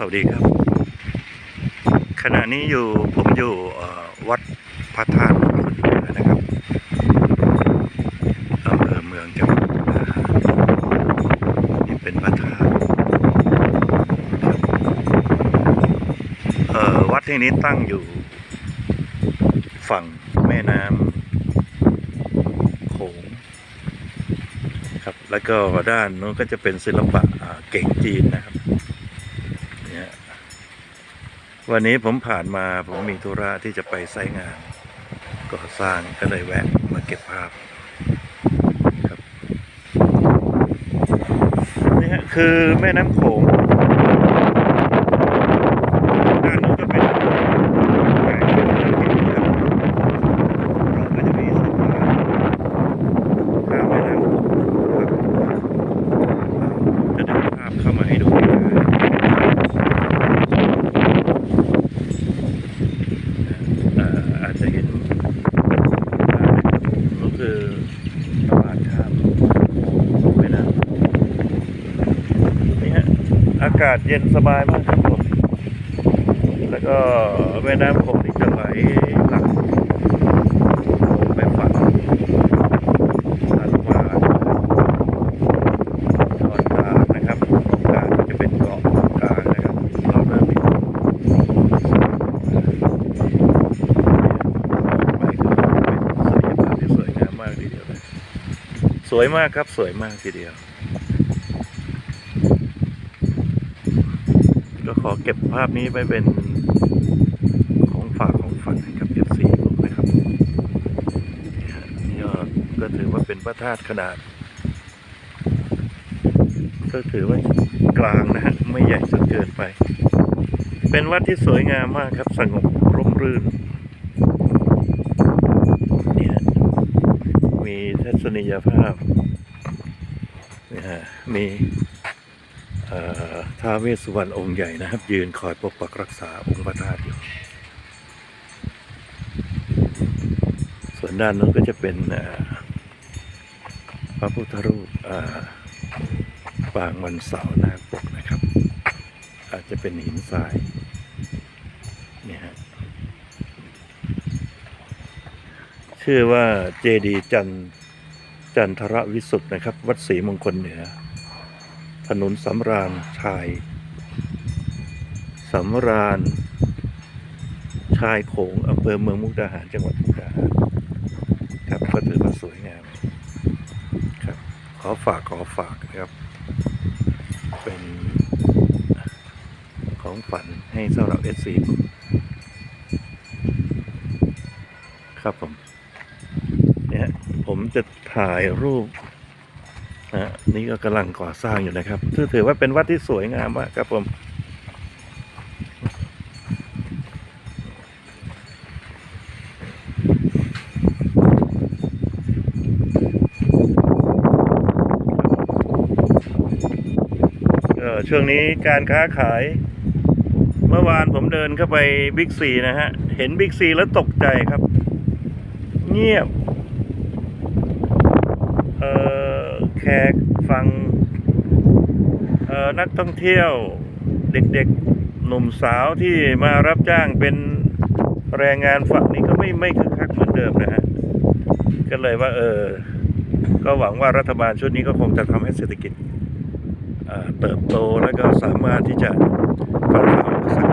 สวัสดีครับ ขณะนี้อยู่ผมอยู่วัดพระธาตุคลเหนือนะครับอำเภอเมืองจังหวัดนี่เป็นพระธาตุเอ่อวัดที่นี้ตั้งอยู่ ฝั่งแม่น้ำโขงครับ แล้วก็ด้านนู้นก็จะเป็นศิลปะเก่งจีนนะครับ วันนี้ผมผ่านมาผมมีธุระที่จะไปไซงานก่อสร้างก็เลยแวะมาเก็บภาพครับนี่ฮะคือแม่น้ำโขงด้านนู้นก็เป็นแหล่งท่องเที่ยวครับเราก็จะมีสะพานข้ามแม่น้ำโขงครับจะดึงภาพเข้ามาให้ดูได้ เอ่ออาจจะเห็นก็คือสะพานข้ามแม่น้ำนี่ฮะอากาศเย็นสบายมากครับผมแล้วก็แม่น้ำโขงนี่จะไหลหลักไปฝั่งอันวาตอนกลางนะครับกลางจะเป็นเกาะกลางนะครับเราเริ่มมีไปก็เป็นศัลยกรรมที่สวยงามมากทีเดียวเลยสวยมากครับสวยมากทีเดียว ก็ข อเก็บภาพนี้ไปเป็นของฝากของฝันให้กับเอฟซีผมนะครับนี่ก็ถือว่าเป็นพระธาตุขนาด ก็ถือว่ากลางนะฮะไม่ใหญ่จนเกินไป เป็นวัดที่สวยงามมากครับสงบร่มรื่นเนี่ยมีทัศนียภาพเนี่ยฮะมี ท้าเวสสุวรรณองค์ใหญ่นะครับ ยืนคอยปกปักรักษาองค์พระธาตุอยู่ ส่วนด้านนู้นก็จะเป็นพระพุทธรูปปางวันเสาร์นาปกนะครับ อาจจะเป็นหินทรายนี่ฮะชื่อว่าเจดีจันทร์จันทรวิสุทธ์นะครับ วัดศรีมงคลเหนือ ถนนสำราญชายสำราญ ชายโขงอำเภอเมืองมุกดาหารจังหวัดมุกดาหารครับก็ถือว่าสวยงามครับ ขอฝากขอฝากนะครับ เป็นของฝันให้สำหรับเอซีครับผมเนี่ยผมจะถ่ายรูป นะนี่ก็กำลังก่อสร้างอยู่นะครับถือถือว่าเป็นวัดที่สวยงามมากครับผมช่วงนี้การค้าขาย เมื่อวานผมเดินเข้าไปบิ๊กซีนะฮะ เห็นบิ๊กซีแล้วตกใจครับ เงียบ เอ่อแข กฟังเอ่อนักท่องเที่ยวเด็กๆหนุ่มสาวที่มารับจ้างเป็นแรงงานฝั่งนี้ก็ไม่ไม่คึกคักเหมือนเดิมนะฮะก็เลยว่าเออ ก็หวังว่ารัฐบาลชุดนี้ก็คงจะทำให้เศรษฐกิจเติบโตแล้วก็สามารถที่จะฟัน